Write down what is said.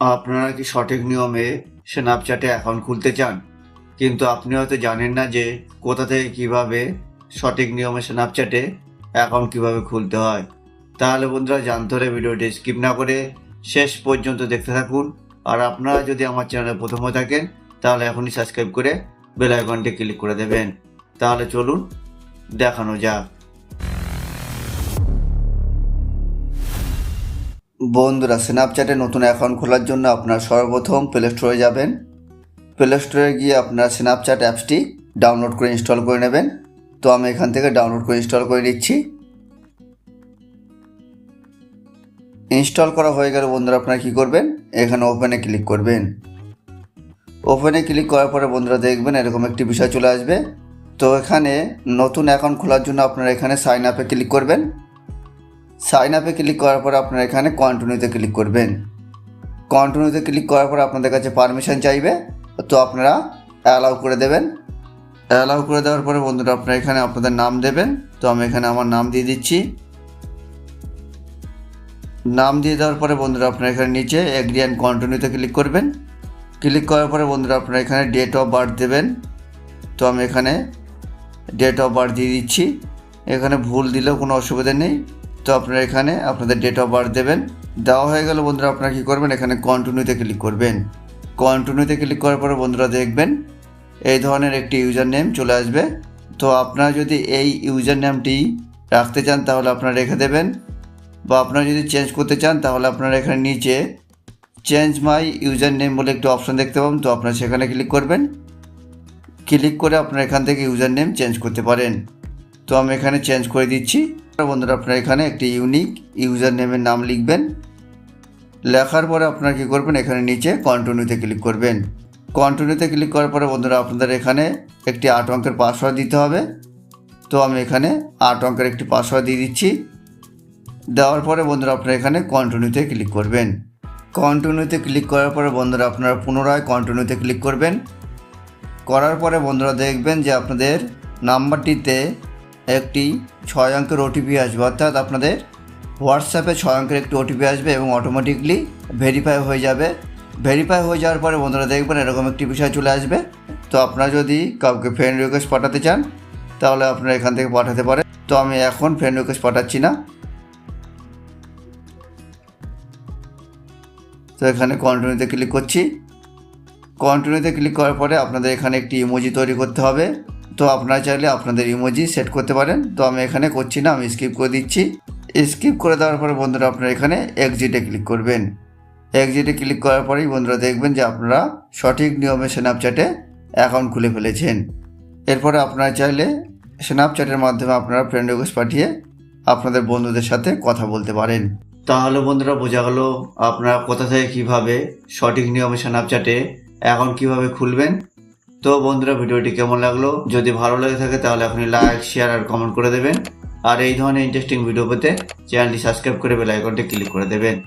আপনারা কি সঠিক নিয়মে স্ন্যাপচ্যাটে অ্যাকাউন্ট খুলতে চান? কিন্তু আপনি হয়তো জানেন না যে কোথা থেকে কীভাবে সঠিক নিয়মে স্ন্যাপচ্যাটে অ্যাকাউন্ট কীভাবে খুলতে হয়। তাহলে বন্ধুরা জানতে হলে ভিডিওটি স্কিপ না করে শেষ পর্যন্ত দেখতে থাকুন। আর আপনারা যদি আমার চ্যানেলে প্রথম হয়ে থাকেন, তাহলে এখনই সাবস্ক্রাইব করে বেল আইকনটি ক্লিক করে দেবেন। তাহলে চলুন, দেখানো যাক। বন্ধুরা স্ন্যাপচ্যাটে নতুন অ্যাকাউন্ট খোলার জন্য আপনারা সর্বপ্রথম প্লে স্টোরে যাবেন। প্লে স্টোরে গিয়ে আপনারা স্ন্যাপচ্যাট অ্যাপসটি ডাউনলোড করে ইনস্টল করে নেবেন। তো আমি এখান থেকে ডাউনলোড করে ইনস্টল করে নিচ্ছি। ইনস্টল করা হয়ে গেলে বন্ধুরা আপনারা কী করবেন? এখানে ওপেনে ক্লিক করবেন। ওপেনে ক্লিক করার পরে বন্ধুরা দেখবেন এরকম একটি বিষয় চলে আসবে। তো এখানে নতুন অ্যাকাউন্ট খোলার জন্য আপনারা এখানে সাইন আপে ক্লিক করবেন। সাইন আপে ক্লিক করার পর আপনারা এখানে কন্টিনিউতে ক্লিক করবেন। কন্টিনিউতে ক্লিক করার পর আপনাদের কাছে পারমিশন চাইবে, তো আপনারা অ্যালাউ করে দেবেন। অ্যালাউ করে দেওয়ার পরে বন্ধুরা, আপনারা এখানে আপনাদের নাম দেবেন। তো আমি এখানে আমার নাম দিয়ে দিচ্ছি। নাম দিয়ে দেওয়ার পরে বন্ধুরা, আপনারা এখানে নিচে এগ্রি অ্যান্ড কন্টিনিউতে ক্লিক করবেন। ক্লিক করার পরে বন্ধুরা, আপনারা এখানে ডেট অফ বার্থ দেবেন। তো আমি এখানে ডেট অফ বার্থ দিয়ে দিচ্ছি। এখানে ভুল দিলেও কোনো অসুবিধা নেই। তো আপনারা এখানে আপনাদের ডেট অফ বার্থ দেবেন। দেওয়া হয়ে গেলে বন্ধুরা, আপনারা কী করবেন? এখানে কন্টিনিউতে ক্লিক করবেন। কন্টিনিউতে ক্লিক করার পরে বন্ধুরা দেখবেন, এই ধরনের একটি ইউজার নেম চলে আসবে। তো আপনারা যদি এই ইউজার নেমটি রাখতে চান, তাহলে আপনারা রেখে দেবেন। বা আপনারা যদি চেঞ্জ করতে চান, তাহলে আপনারা এখানে নিচে চেঞ্জ মাই ইউজার নেম বলে একটি অপশান দেখতে পাবেন। তো আপনারা সেখানে ক্লিক করবেন। ক্লিক করে আপনারা এখান থেকে ইউজার নেম চেঞ্জ করতে পারেন। তো আমি এখানে চেঞ্জ করে দিচ্ছি। বন্ধুরা, আপনারা এখানে একটি ইউনিক ইউজার নেমের নাম লিখবেন। লেখার পরে আপনারা কী করবেন? এখানে নিচে কন্টিনিউতে ক্লিক করবেন। কন্টিনিউতে ক্লিক করার পরে বন্ধুরা, আপনাদের এখানে একটি আট অঙ্কের পাসওয়ার্ড দিতে হবে। তো আমি এখানে আট অঙ্কের একটি পাসওয়ার্ড দিয়ে দিচ্ছি। দেওয়ার পরে বন্ধুরা, আপনারা এখানে কন্টিনিউতে ক্লিক করবেন। কন্টিনিউতে ক্লিক করার পরে বন্ধুরা, আপনারা পুনরায় কন্টিনিউতে ক্লিক করবেন। করার পরে বন্ধুরা দেখবেন যে আপনাদের নাম্বারটিতে একটি ছয় অঙ্কের ওটিপি আসবে। অর্থাৎ আপনাদের হোয়াটসঅ্যাপে ছয় অঙ্কের একটি ওটিপি আসবে এবং অটোমেটিকলি ভেরিফাই হয়ে যাবে। ভেরিফাই হয়ে যাওয়ার পরে বন্ধুরা দেখবেন এরকম একটি বিষয় চলে আসবে। তো আপনারা যদি কাউকে ফ্রেন্ড রিকোয়েস্ট পাঠাতে চান, তাহলে আপনারা এখান থেকে পাঠাতে পারেন। তো আমি এখন ফ্রেন্ড রিকোয়েস্ট পাঠাচ্ছি না। তো এখানে কন্টিনিউতে ক্লিক করছি। কন্টিনিউতে ক্লিক করার পরে আপনাদের এখানে একটি ইমোজি তৈরি করতে হবে। তো আপনারা চাইলে আপনাদের ইমোজি সেট করতে পারেন। তো আমি এখানে করছি না, আমি স্কিপ করে দিচ্ছি। স্কিপ করে দেওয়ার পরে বন্ধুরা আপনারা এখানে এক্সিটে ক্লিক করবেন। এক্সিটে ক্লিক করার পরেই বন্ধুরা দেখবেন যে আপনারা সঠিক নিয়মে স্ন্যাপচ্যাটে অ্যাকাউন্ট খুলে ফেলেছেন। এরপরে আপনারা চাইলে স্ন্যাপচ্যাটের মাধ্যমে আপনারা ফ্রেন্ড রিকোয়েস্ট পাঠিয়ে আপনাদের বন্ধুদের সাথে কথা বলতে পারেন। তাহলে বন্ধুরা বোঝা গেল আপনারা কোথা থেকে কীভাবে সঠিক নিয়মে স্ন্যাপচ্যাটে অ্যাকাউন্ট কীভাবে খুলবেন। তো বন্ধুরা, ভিডিওটি কেমন লাগল? যদি ভালো লেগে থাকে, তাহলে আপনি লাইক শেয়ার আর কমেন্ট করে দেবেন। আর এই ধরনের ইন্টারেস্টিং ভিডিও পেতে চ্যানেলটি সাবস্ক্রাইব করে বেল আইকনটি ক্লিক করে দেবেন।